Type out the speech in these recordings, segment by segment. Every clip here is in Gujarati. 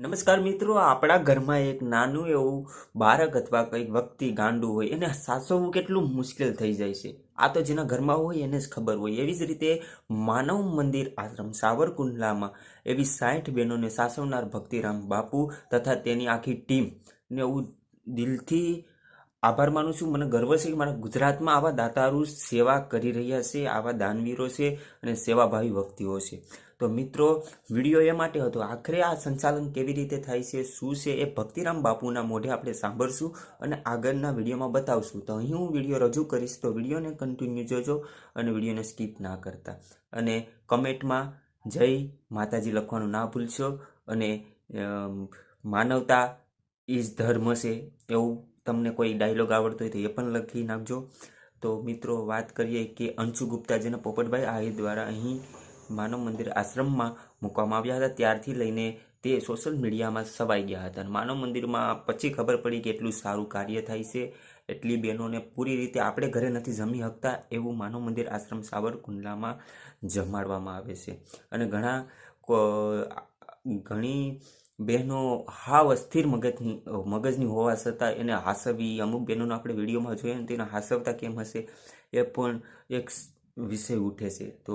નમસ્કાર મિત્રો, આપણા ઘરમાં એક નાનું એવું બાળક અથવા કંઈક વ્યક્તિ ગાંડું હોય, એને સાચવવું કેટલું મુશ્કેલ થઈ જાય છે. આ તો જેના ઘરમાં હોય એને જ ખબર હોય. એવી જ રીતે માનવ મંદિર આશ્રમ સાવરકુંડલામાં એવી સાઠ બહેનોને સાસવનાર ભક્તિરામ બાપુ તથા તેની આખી ટીમ ને એવું દિલથી આભાર માનું છું. મને ગર્વ છે કે મારા ગુજરાતમાં આવા દાતાරු સેવા કરી રહ્યા છે, આવા દાનવીરો છે અને સેવાભાવી વ્યક્તિઓ છે. તો મિત્રો, વીડિયો એ માટે હતો. આખરે આ સંચાલન કેવી રીતે થાય છે, શું છે એ ભક્તિરામ બાપુના મોઢે આપણે સાંભળશું અને આગળના વિડીયોમાં બતાવશું. તો અહીં હું વીડિયો રજૂ કરીશ. તો વિડીયોને કન્ટિન્યુ જોજો અને વિડીયોને સ્કીપ ના કરતા. અને કમેન્ટમાં જય માતાજી લખવાનું ના ભૂલશો અને માનવતા ઇઝ ધર્મ છે એવું તમને કોઈ ડાયલોગ આવડતો હોય તો એ પણ લખી નાખજો. તો મિત્રો, વાત કરીએ કે અંશુ ગુપ્તા જેને પોપટભાઈ આહિર દ્વારા અહીં માનવ મંદિર આશ્રમમાં મૂકવામાં આવ્યા હતા. ત્યારથી લઈને તે સોશિયલ મીડિયામાં સવાઈ ગયા હતા. અને માનવ મંદિરમાં પછી ખબર પડી કે એટલું સારું કાર્ય થાય છે. એટલી બહેનોને પૂરી રીતે આપણે ઘરે નથી જમી શકતા એવું માનવ મંદિર આશ્રમ સાવરકુંડલામાં જમાડવામાં આવે છે. અને ઘણા ઘણી બહેનો હાવ અસ્થિર મગજની મગજની હોવા છતાં એને હાસવી અમુક બહેનોનો આપણે વિડીયોમાં જોઈએ ને તેને હાસવતા કેમ હશે એ પણ એક વિષય ઉઠે છે. તો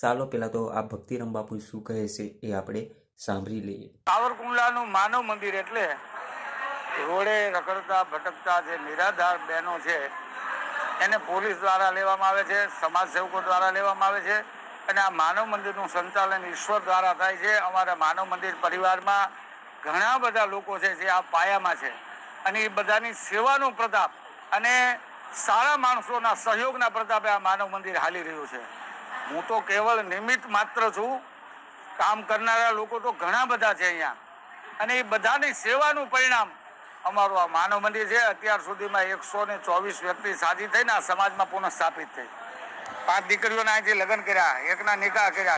ચાલો પહેલાં તો આ ભક્તિરામ બાપુ શું કહે છે એ આપણે સાંભળી લઈએ. સાવરકુંડલાનું માનવ મંદિર એટલે રોડે રખડતા, ભટકતા જે નિરાધાર બહેનો છે, એને પોલીસ દ્વારા લેવામાં આવે છે સમાજ સેવકો દ્વારા લેવામાં આવે છે. અને આ માનવ મંદિરનું સંચાલન ઈશ્વર દ્વારા થાય છે. અમારા માનવ મંદિર પરિવારમાં ઘણા બધા લોકો છે જે આ પાયામાં છે. અને એ બધાની સેવાનો પ્રતાપ અને સારા માણસોના સહયોગના પ્રતાપે આ માનવ મંદિર હાલી રહ્યું છે. હું તો કેવળ નિમિત્ત માત્ર છું. કામ કરનારા લોકો તો ઘણા બધા છે અહીંયા. અને એ બધાની સેવાનું પરિણામ અમારું આ માનવ મંદિર છે. અત્યાર સુધીમાં એકસો ને ચોવીસ વ્યક્તિ સાજી થઈને આ સમાજમાં પુનઃસ્થાપિત થઈ. પાંચ દીકરીઓના અહીંથી લગ્ન કર્યા એકના નિકાહ કર્યા.